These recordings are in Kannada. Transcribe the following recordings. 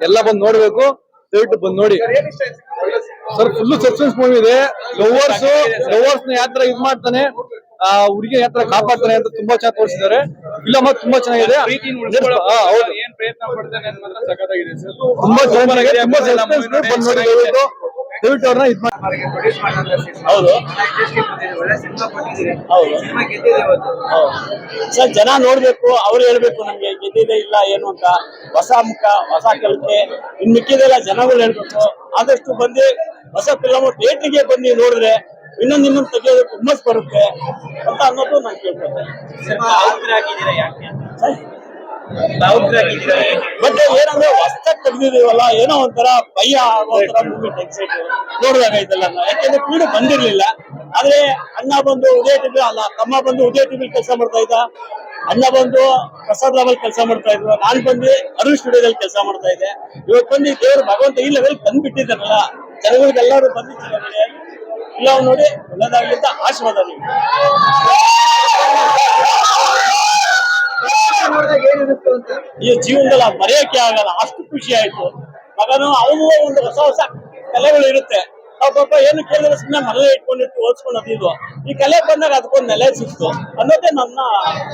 ಎಲ್ಲ ಬಂದ್ ನೋಡ್ಬೇಕು. ದಯವಿಟ್ಟು ಬಂದ್ ನೋಡಿ. ಸರ್ ಫುಲ್ ಸಸ್ಪೆನ್ಸ್ ಮೂವಿ ಇದೆ. ಲವರ್ಸ್ ಲವರ್ಸ್ನ ಯಾತ್ರ ಇದ್ ಮಾಡ್ತಾನೆ ಆ ಹುಡುಗಿ ಯಾತ್ರ ಕಾಪಾಡ್ತಾನೆ ಅಂತ ತುಂಬಾ ಚೆನ್ನಾಗಿ ತೋರಿಸಿದ್ದಾರೆ. ಫಿಲಮ್ ತುಂಬಾ ಚೆನ್ನಾಗಿದೆ. ತುಂಬಾ ಚೆನ್ನಾಗಿದೆ. ತುಂಬಾ ಸಸ್ಪೆನ್ಸ್ ಬಂದ್ ನೋಡಿ ದಯವಿಟ್ಟು. ದಯವಿಟ್ಟು ಅವ್ರನ್ನ ಇದ್ ಮಾಡಿ ಹೌದು. ಹೌದು. ಸರ್ ಜನ ನೋಡ್ಬೇಕು ಅವ್ರು ಹೇಳ್ಬೇಕು ನಮ್ಗೆ ಗೆದ್ದಿದೆ ಇಲ್ಲ ಏನು ಅಂತ. ಹೊಸ ಮುಖ ಹೊಸ ಕಲಿಕೆ. ಇನ್ ಮಿಕ್ಕಿದೆಲ್ಲ ಜನಗಳು ಹೇಳ್ಬೇಕು. ಆದಷ್ಟು ಬಂದು ಹೊಸ ಫಿಲಮ್ ಥಿಯೇಟ್ರಿಗೆ ಬಂದು ನೋಡಿದ್ರೆ ಇನ್ನೊಂದು ನಿಮ್ಮನ್ನು ತೆಗಿಯೋದಕ್ಕೆ ಹುಮ್ಮಸ್ ಬರುತ್ತೆ ಅಂತ ಅನ್ನೋದು ನಾನು ಕೇಳ್ಕೊಳ್ತೇನೆ. ಬಟ್ ಏನಂದ್ರೆ ಹೊಸ್ತ ತೆಗ್ದಿದೀವಲ್ಲ ಏನೋ ಒಂಥರ ಭಯ ಆಗೋ ನೋಡಿದಾಗ ಇದೆಲ್ಲ ಯಾಕೆಂದ್ರೆ ಪೀಡು ಬಂದಿರ್ಲಿಲ್ಲ. ಆದ್ರೆ ಅಣ್ಣ ಬಂದು ಉದಯ ಟಿವಿ ಅಲ್ಲ, ತಮ್ಮ ಬಂದು ಉದಯ ಟಿವಿ ಕೆಲಸ ಮಾಡ್ತಾ ಇದ್ದ. ಅಣ್ಣ ಬಂದು ಪ್ರಸಾದ್ ರಾವಲ್ ಕೆಲಸ ಮಾಡ್ತಾ ಇದ್ರು. ನಾನ್ ಬಂದು ಅರುಣ್ ಸ್ಟುಡಿಯೋದಲ್ಲಿ ಕೆಲಸ ಮಾಡ್ತಾ ಇದ್ದೆ. ಇವತ್ತು ಬಂದು ದೇವರು ಭಗವಂತ ಈ ಲೆವೆಲ್ ತಂದ್ಬಿಟ್ಟಿದ್ದಾರಲ್ಲ ಜನಗಳಿಗೆಲ್ಲರೂ ಬಂದಿದ್ದಾರೆ ಇಲ್ಲ ನೋಡಿ ಅಂತ ಆಶೀರ್ವಾದ ನೀವು. ಈ ಜೀವನದಲ್ಲಿ ಮರೆಯೋಕೆ ಆಗಲ್ಲ, ಅಷ್ಟು ಖುಷಿ ಆಯ್ತು. ಮಗನು, ಅವನು ಒಂದು ಹೊಸ ಹೊಸ ಕಲೆಗಳು ಇರುತ್ತೆ. ನಾವು ಪಾಪ ಏನು ಕೇಳಿದ್ರೆ ಸುಮ್ಮನೆ ಮನೇಲಿ ಇಟ್ಕೊಂಡಿರ್ತು ಓದಿಸ್ಕೊಂಡು ಈ ಕಲೆ ಬಂದಾಗ ಅದಕ್ಕೊಂದು ನೆಲೆ ಸಿಕ್ತು. ಅನ್ನೋದೇ ನನ್ನ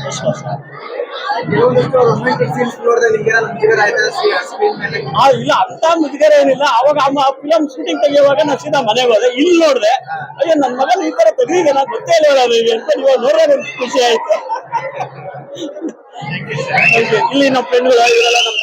ವಿಶ್ವಾಸ. ಆ, ಇಲ್ಲ ಅಂತ ಮುದ್ಗರ ಏನಿಲ್ಲ. ಅವಾಗ ಆ ಫಿಲಂ ಶೂಟಿಂಗ್ ತೆಗಿಯುವಾಗ ನಾನು ಸೀದಾ ಮನೆಗೆ ಹೋದೆ. ಇಲ್ಲಿ ನೋಡಿದೆ, ಅಯ್ಯೋ ನನ್ನ ಮಗನ ಈ ತರ ತೆಗೆದಿದೆ ನಾನು ಗೊತ್ತೇ ಇಲ್ಲ ಅಂತ. ಇವಾಗ ನೋಡ್ರೆ ಖುಷಿ ಆಯ್ತು. ಇಲ್ಲಿ ನಮ್ಮ ಫ್ರೆಂಡ್ಗಳು ಇವರೆಲ್ಲ ನಮ್ಮ